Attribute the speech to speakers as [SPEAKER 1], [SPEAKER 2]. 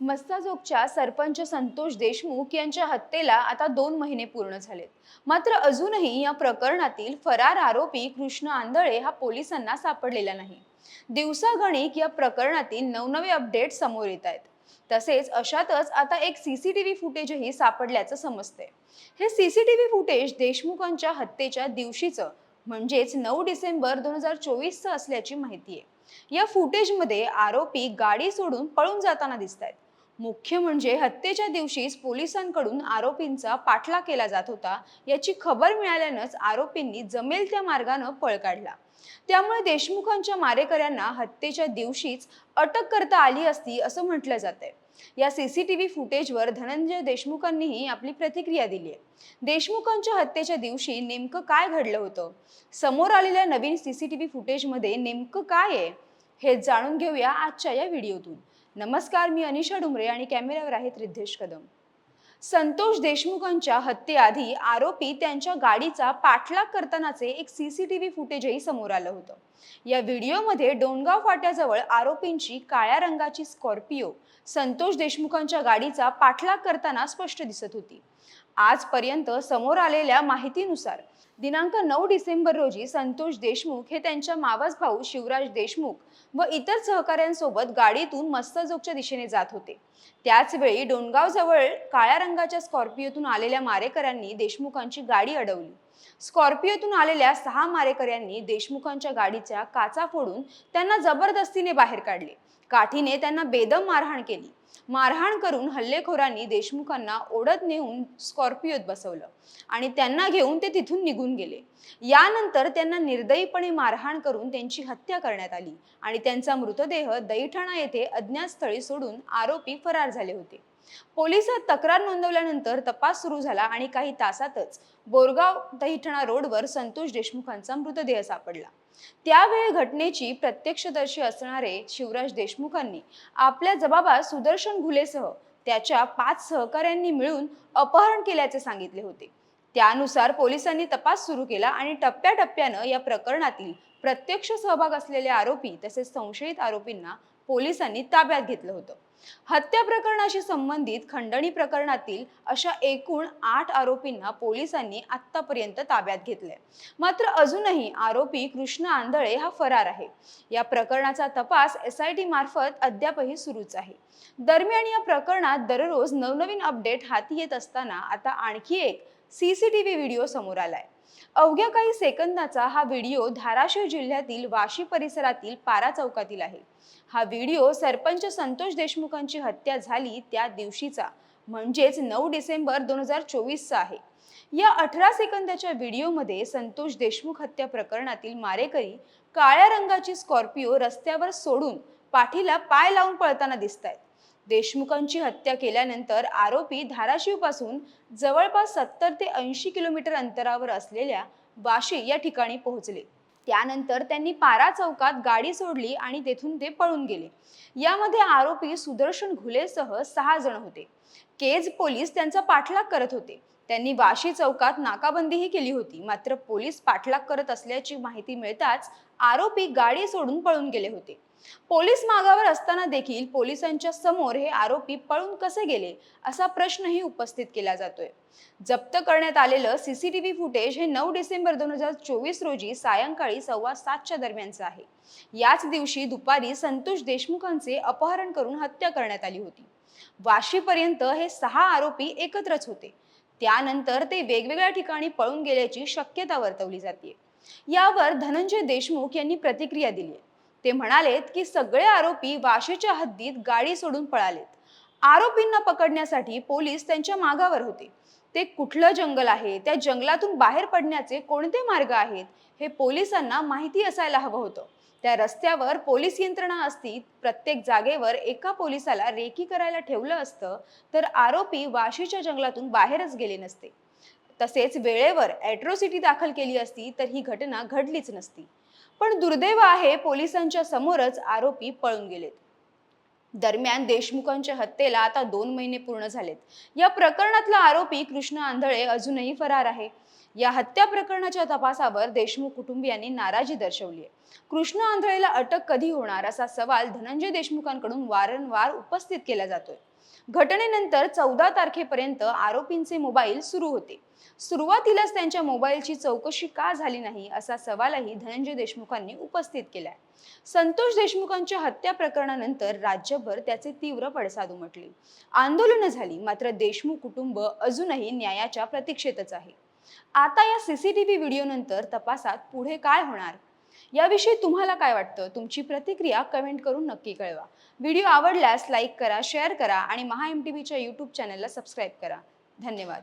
[SPEAKER 1] मस्ताजोगच्या सरपंच संतोष देशमुख यांच्या हत्येला आता दोन महिने पूर्ण झालेत. मात्र अजूनही या प्रकरणातील फरार आरोपी कृष्ण आंधळे हा पोलिसांना सापडलेला नाही. दिवसागणिक या प्रकरणातील नवनवे अपडेट समोर येत आहेत. तसेच अशातच आता एक सीसीटीव्ही फुटेजही सापडल्याचं समजतंय. हे सीसीटीव्ही फुटेज देशमुखांच्या हत्येच्या दिवशीचं म्हणजेच नऊ डिसेंबर दोन हजार चोवीसचं असल्याची माहिती आहे. या फुटेजमध्ये आरोपी गाडी सोडून पळून जाताना दिसत आहेत मुख्य म्हणजे हत्येच्या दिवशीच पोलिसांकडून आरोपींचा पाठलाग केला जात होता. याची खबर मिळाल्यानंच आरोपींनी जमेल त्या मार्गानं पळ काढला. त्यामुळे देशमुखांच्या मारेकऱ्यांना हत्येच्या दिवशीच अटक करता आली असती असं म्हटलं जात आहे या सीसीटीव्ही फुटेजवर धनंजय देशमुखांनीही आपली प्रतिक्रिया दिली आहे देशमुखांच्या हत्येच्या दिवशी नेमकं काय घडलं होतं? समोर आलेल्या नवीन सीसीटीव्ही फुटेजमध्ये नेमकं काय आहे? हे जाणून घेऊया आजच्या या व्हिडिओतून. नमस्कार मी अनिशा डुमरे आणि कॅमेऱ्यावर आहेत रिद्धेश कदम. संतोष देशमुखांच्या हत्येआधी आरोपी त्यांच्या गाडीचा पाठलाग करतानाचे एक सी सी टी व्ही फुटेजही समोर आलं होतं. या व्हिडिओमध्ये डोणगाव फाट्याजवळ आरोपींची काळ्या रंगाची स्कॉर्पिओ संतोष देशमुखांच्या गाडीचा पाठलाग करताना स्पष्ट दिसत होती. आजपर्यंत समोर आलेल्या माहितीनुसार दिनांक नऊ डिसेंबर रोजी संतोष देशमुख हे त्यांच्या मावस भाऊ शिवराज देशमुख व इतर सहकाऱ्यांसोबत गाडीतून मस्तजोगच्या दिशेने जात होते. त्याचवेळी डोणगावजवळ काळ्या रंगाच्या स्कॉर्पिओतून आलेल्या मारेकऱ्यांनी देशमुखांची गाडी अडवली. स्कॉर्पिओतून आलेल्या सहा मारेकऱ्यांनी देशमुखांच्या गाडीच्या काचा फोडून त्यांना जबरदस्तीने बाहेर काढले. काठीने त्यांना बेदम मारहाण केली. मारहाण करून हल्लेखोरांनी देशमुखांना ओढत नेऊन स्कॉर्पिओत बसवलं आणि त्यांना घेऊन ते तिथून निघून गेले. यानंतर त्यांना निर्दयीपणे मारहाण करून त्यांची हत्या करण्यात आली आणि त्यांचा मृतदेह दैठाणा येथे अज्ञात स्थळी सोडून आरोपी फरार झाले होते. पोलिसात तक्रार नोंदवल्यानंतर तपास सुरू झाला आणि काही तासातच बोरगाव दहिठणा रोडवर संतोष देशमुखांचा मृतदेह सापडला. त्यावेळी घटनेची प्रत्यक्षदर्शी असणारे शिवराज देशमुखांनी आपल्या जबाबात सुदर्शन घुलेसह त्याच्या पाच सहकाऱ्यांनी मिळून अपहरण केल्याचे सांगितले होते. त्यानुसार पोलिसांनी तपास सुरू केला आणि टप्प्याटप्प्यानं या प्रकरणातील प्रत्यक्ष सहभाग असलेले आरोपी तसेच संशयित आरोपींना पोलिसांनी ताब्यात घेतलं होतं. हत्या प्रकरणाशी संबंधित खंडणी प्रकरणातील अशा एकूण आठ आरोपींना पोलिसांनी आतापर्यंत ताब्यात घेतले मात्र अजूनही आरोपी कृष्ण आंधळे हा फरार आहे. या प्रकरणाचा तपास एस आय टी मार्फत अद्यापही सुरूच आहे. दरम्यान या प्रकरणात दररोज नवनवीन अपडेट हाती येत असताना आता आणखी एक C C T V video समोर आलाय. अवघ्या काही सेकंदाचा हा व्हिडिओ धाराशिव जिल्ह्यातील वाशी परिसरातील पारा चौकातील आहे. हा व्हिडिओ सरपंच संतोष देशमुखांची हत्या झाली त्या दिवशीचा म्हणजेच नऊ डिसेंबर दोन हजार चोवीसचा आहे. या अठरा सेकंदाच्या व्हिडिओमध्ये संतोष देशमुख हत्या प्रकरणातील मारेकरी काळ्या रंगाची स्कॉर्पिओ रस्त्यावर सोडून पाठीला पाय लावून पळताना दिसत आहेत देशमुखांची हत्या केल्यानंतर आरोपी धाराशिवपासून जवळपास सत्तर ते ऐंशी किलोमीटर अंतरावर असलेल्या वाशी या ठिकाणी पोहोचले. त्यानंतर त्यांनी पारा चौकात गाडी सोडली आणि तेथून ते पळून गेले. यामध्ये आरोपी सुदर्शन घुलेसह सहा जण होते. केज पोलीस त्यांचा पाठलाग करत होते. त्यांनी वाशी चौकात नाकाबंदीही केली होती. मात्र पोलीस पाठलाग करत असल्याची माहिती मिळताच आरोपी गाडी सोडून पळून गेले होते. पोलीस मागावर असताना देखील पोलिसांच्या समोर हे आरोपी पळून कसे गेले असा प्रश्नही उपस्थित केला जातोय. जप्त करण्यात आलेलं सीसीटीव्ही फुटेज हे नऊ डिसेंबर दोन हजार चोवीस रोजी सायंकाळी सव्वा सातच्या दरम्यानचं आहे. याच दिवशी दुपारी संतोष देशमुखांचे अपहरण करून हत्या करण्यात आली होती. वाशीपर्यंत हे सहा आरोपी एकत्रच होते. त्यानंतर ते वेगवेगळ्या ठिकाणी पळून गेल्याची शक्यता वर्तवली जाते. यावर धनंजय देशमुख यांनी प्रतिक्रिया दिली. आहे ते म्हणालेत की सगळे आरोपी वाशीच्या हद्दीत गाडी सोडून पळालेत. आरोपींना पकडण्यासाठी पोलीस त्यांच्या मागावर होते. ते कुठलं जंगल आहे? त्या जंगलातून बाहेर पडण्याचे कोणते मार्ग आहेत? हे पोलिसांना माहिती असायला हवं होतं. त्या रस्त्यावर पोलीस यंत्रणा असती प्रत्येक जागेवर एका पोलिसाला रेकी करायला ठेवलं असतं तर आरोपी वाशीच्या जंगलातून बाहेरच गेले नसते. तसेच वेळेवर ॲट्रोसिटी दाखल केली असती तर ही घटना घडलीच नसती. पण दुर्दैव आहे पोलिसांच्या समोरच आरोपी पळून गेलेत. दरम्यान देशमुखांच्या हत्येला आता दोन महिने पूर्ण झालेत. या प्रकरणातला आरोपी कृष्ण आंधळे अजूनही फरार आहे. या हत्या प्रकरणाच्या तपासावर देशमुख कुटुंबियांनी नाराजी दर्शवली आहे कृष्ण आंधळेला अटक कधी होणार असा सवाल धनंजय देशमुखांकडून वारंवार उपस्थित केला जातोय. घटनेनंतर चौदा तारखेपर्यंत आरोपींचे मोबाईल सुरू होते. सुरुवातीलाच त्यांच्या मोबाईलची चौकशी का झाली नाही असा सवालही धनंजय देशमुखांनी उपस्थित केलाय. संतोष देशमुखांच्या हत्या प्रकरणानंतर राज्यभर त्याचे तीव्र पडसाद उमटले. आंदोलनं झाली मात्र देशमुख कुटुंब अजूनही न्यायाच्या प्रतीक्षेतच आहे. आता या सीसीटीव्ही व्हिडिओ नंतर तपासात पुढे काय होणार? याविषयी तुम्हाला काय वाटतं? तुमची प्रतिक्रिया कमेंट करून नक्की कळवा. व्हिडिओ आवडल्यास लाईक करा शेअर करा आणि महा एम टी व्हीच्या यूट्यूब चॅनलला सबस्क्राईब करा. धन्यवाद.